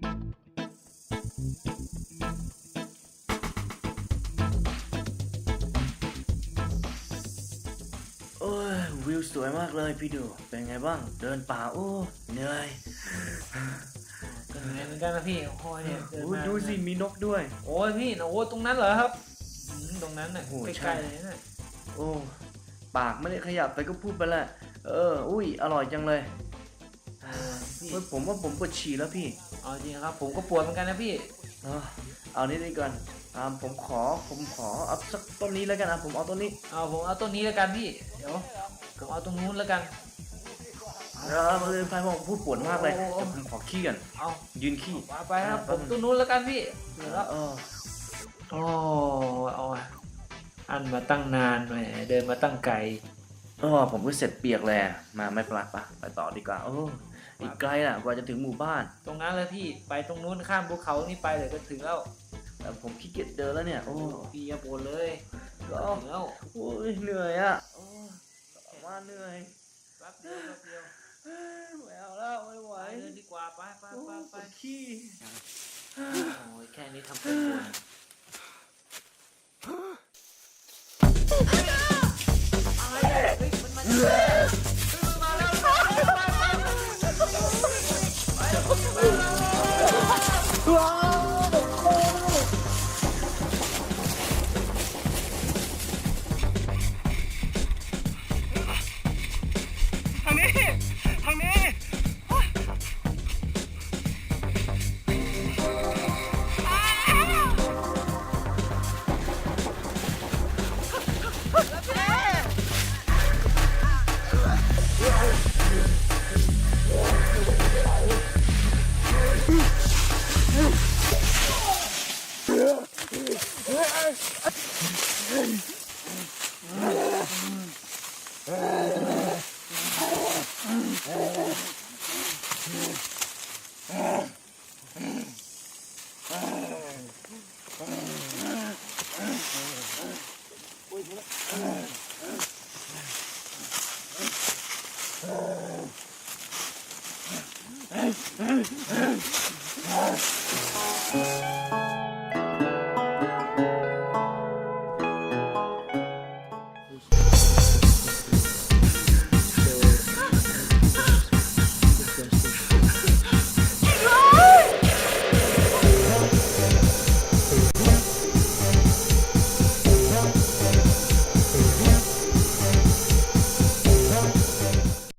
โอ้ยวิวสวยมากเลยพี่ดูเป็นไงบ้าง เดินป่าโอ้เหนื่อยก็เหนื่อยเหมือนกันนะพี่โอ้ยเนี่ยเดินโอ้ยมาดูสิมีนกด้วย โอ้ยพี่โอ้ยตรงนั้นเหรอครับอืมตรงนั้นน่ะโอ้ยใกใช่ล้ๆเลยน่ะโอ้ปากไม่ได้ขยับแต่ก็พูดไปและเออ อุ้ยอร่อยจังเลยเออพี่เฮ้ยผมว่าผมปวดฉี่แล้วพี่ เอาจริงครับ ผมก็ปวดเหมือนกันนะพี่ เออเอานี้ดีก่อนอ่าผมขอผมขอเอาสักต้นนี้แล้วกันอะผมเอาต้นนี้เอาผมเอาต้นนี้แล้วกันพี่ เดี๋ยวผมเอาตรงนู้นแล้วกัน เออมาเลยพายผมพูดปวดมากเลยโอ้โห เดี๋ยวผมขอขี้กันเอายืนขี้ไปไปครับอ่าผมตรงนู้นแล้วกันพี่เดี๋ยวแล้วเออโอ้เอาอะอันมาตั้งนานแหมเดินมาตั้งไกล เออผมก็เสร็จเปียกเลยอะมาไม่ปลักปะไปต่อดีกว่าโอ้ อีกไกลน่ะกว่าจะถึงหมู่บ้าน ตรงนั้นเลยพี่ไปตรงนู้นข้ามภูเขานี่ไปเลยก็ถึงแล้วแต่ผมขี้เกียจเดินแล้วเนี่ยโอ้พี่อย่าบ่นเลยก็ถึงแล้วโอ้ยเหนื่อยอะโอ้ว่าเหนื่อยแป๊บเดียวแป๊บเดียวเฮ้ยไม่เอาแล้วไม่ไหวไปเลยดีกว่าไปไปโอ้ไปปไปวดขี้โอ้ยแค่นี้ทำเป็น บ่ Ah!